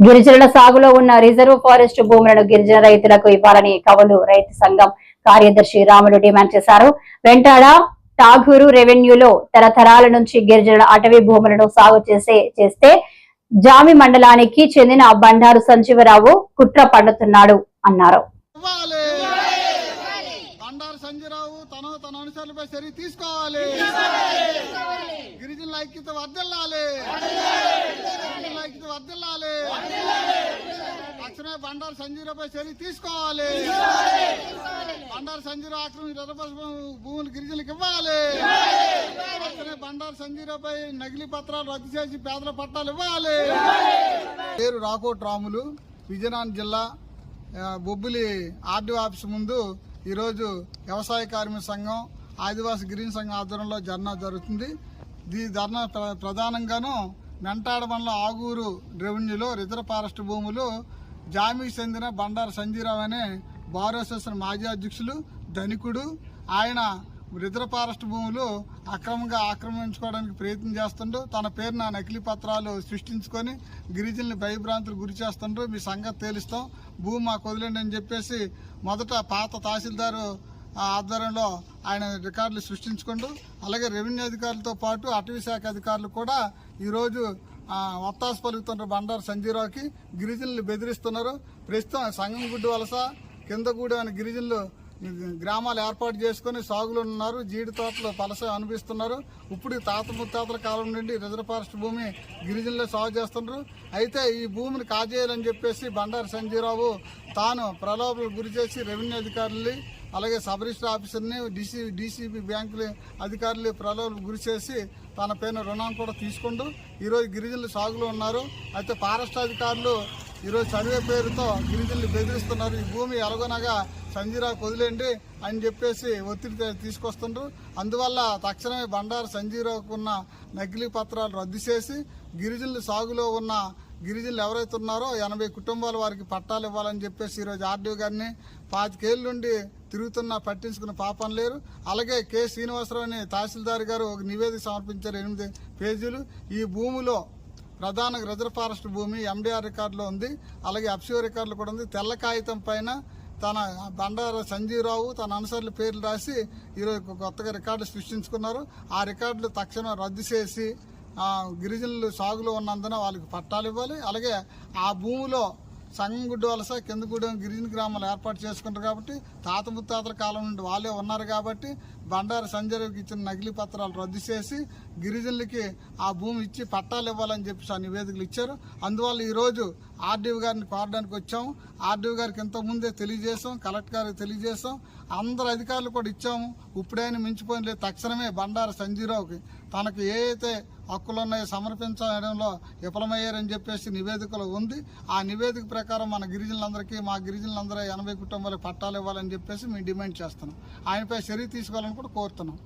గిరిజనుల సాగులో ఉన్న రిజర్వ్ ఫారెస్ట్ భూములను గిరిజన రైతులకు ఇవ్వాలని కవులు రైతు సంఘం కార్యదర్శి రాములు డిమాండ్ చేశారు. వెంటాడ టాగూరు రెవెన్యూలో తరతరాల నుంచి గిరిజనుల అటవీ భూములను సాగు చేసే చేస్తే జామి మండలానికి చెందిన బండారు సంజీవరావు కుట్ర పన్నుతున్నాడు అన్నారు. తీసుకోవాలి. గిరిజనుల ఐక్యత వర్దిల్లాలి గిరిజనుల ఐక్యత వర్దిల్లాలి తక్షణమే బండారు సంజీరావుపై చర్య తీసుకోవాలి. బండారు సంజీరావు ఆక్రమణ రిజర్వేషన్ భూములు గిరిజనులకు ఇవ్వాలి. తక్షణమే బండారు సంజీరావుపై నకిలీ పత్రాలు రద్దు చేసి పేదల పట్టాలు ఇవ్వాలి. పేరు రాకోట్ రాములు విజయనగరం జిల్లా బొబ్బిలి ఆర్డీఓ ఆఫీస్ ముందు ఈరోజు వ్యవసాయ కార్మిక సంఘం ఆదివాసీ గిరిజన సంఘం ఆధ్వర్యంలో ధర్నా జరుగుతుంది. ఈ ధర్నా ప్ర- ప్రధానంగాను మెంటాడ మండలం ఆగూరు రెవెన్యూలో రిజర్వ్ ఫారెస్ట్ భూములు జామీకి చెందిన బండారు సంజీరావు అనే బార్ అసోసియేషన్ మాజీ అధ్యక్షులు ధనికుడు. ఆయన రిజర్వ్ ఫారెస్ట్ భూములు అక్రమంగా ఆక్రమించుకోవడానికి ప్రయత్నం చేస్తుండు. తన పేరున నకిలీ పత్రాలు సృష్టించుకొని గిరిజనులు భయభ్రాంతులు గురి చేస్తుండ్రు మీ సంగతి తేలిస్తాం. భూమి మాకు వదిలేండి అని చెప్పేసి మొదట పాత తహసీల్దారు ఆధ్వర్యంలో ఆయన రికార్డులు సృష్టించుకుంటూ అలాగే రెవెన్యూ అధికారులతో పాటు అటవీ శాఖ అధికారులు కూడా ఈరోజు ఆ, పలుకుతున్న బండారు సంజీరావుకి గిరిజనులు బెదిరిస్తున్నారు. ప్రస్తుతం సంగంగుడ్డు వలస కింద కూడా అనే గిరిజనులు గ్రామాలు ఏర్పాటు చేసుకుని సాగులో ఉన్నారు. జీడి తోటలు పలస అనిపిస్తున్నారు. ఇప్పుడు తాత ముత్తాతల కాలం నుండి రిజర్వ్ ఫారెస్ట్ భూమి గిరిజనులే సాగు చేస్తున్నారు అయితే ఈ భూమిని కాజేయాలని చెప్పేసి బండారు సంజీరావు తాను ప్రలోభలకు గురి చేసి రెవెన్యూ అధికారుల్ని అలాగే సబ్ రిజిస్టర్ ఆఫీసర్ని డీసీ డీసీబీ బ్యాంకులు అధికారులు ప్రలోభాలకు గురి చేసి తన పైన రుణం కూడా తీసుకుంటూ ఈరోజు గిరిజనులు సాగులో ఉన్నారు. అయితే ఫారెస్ట్ అధికారులు ఈరోజు సర్వే పేరుతో గిరిజనులు బెదిరిస్తున్నారు. ఈ భూమి ఎలాగోనగా సంజీరావు వదిలేండి అని చెప్పేసి ఒత్తిడి తీసుకొస్తుండ్రు. అందువల్ల తక్షణమే బండారు సంజీరావుకు ఉన్న నకిలీ పత్రాలు రద్దు చేసి గిరిజనుల సాగులో ఉన్న గిరిజనులు ఎవరైతే ఉన్నారో ఎనభై కుటుంబాల వారికి పట్టాలు ఇవ్వాలని చెప్పేసి ఈరోజు ఆర్డీఓ గారిని పాతికేళ్ళ నుండి తిరుగుతున్నా పట్టించుకున్న పాపం లేరు. అలాగే కె. శ్రీనివాసరావు అనే తహసీల్దార్ గారు ఒక నివేదిక సమర్పించారు. ఎనిమిది పేజీలు. ఈ భూమిలో ప్రధాన రిజర్వ్ ఫారెస్ట్ భూమి ఎండిఆర్ రికార్డులో ఉంది. అలాగే అప్సిఓ రికార్డులో కూడా ఉంది. తెల్ల కాగితం పైన తన బండార సంజీవరావు తన అనుసరుల పేర్లు రాసి ఈరోజు కొత్తగా రికార్డులు సృష్టించుకున్నారు. ఆ రికార్డులు తక్షణం రద్దు చేసి గిరిజనులు సాగులో ఉన్నందున వాళ్ళకి పట్టాలు ఇవ్వాలి. అలాగే ఆ భూమిలో సంగంగుడ్డు వలస కిందగూడెం గిరిజన గ్రామాలు ఏర్పాటు చేసుకుంటారు కాబట్టి తాత ముత్తాతల కాలం నుండి వాళ్ళే ఉన్నారు కాబట్టి బండారు సంజయ్కి ఇచ్చిన నకిలీ పత్రాలు రద్దు చేసి గిరిజనులకి ఆ భూమి ఇచ్చి పట్టాలు ఇవ్వాలని చెప్పేసి ఆ నివేదికలు ఇచ్చారు. అందువల్ల ఈరోజు ఆర్డీఓ గారిని కోరడానికి వచ్చాము ఆర్డీఓ గారికి ఇంతకుముందే తెలియజేసాం కలెక్టర్ గారికి తెలియజేసాం అందరు అధికారులు కూడా ఇచ్చాము. ఇప్పుడైనా మించిపోయిన తక్షణమే బండారు సంజీరావుకి తనకు ఏ అయితే హక్కులు ఉన్నాయో సమర్పించడంలో విఫలమయ్యారని చెప్పేసి నివేదికలో ఉంది. ఆ నివేదిక ప్రకారం మన గిరిజనులందరికీ మా గిరిజనులందరూ ఎనభై కుటుంబాలకు పట్టాలు ఇవ్వాలని చెప్పేసి మేము డిమాండ్ చేస్తున్నాం. ఆయనపై చర్య తీసుకోవాలని కూడా కోరుతున్నాం.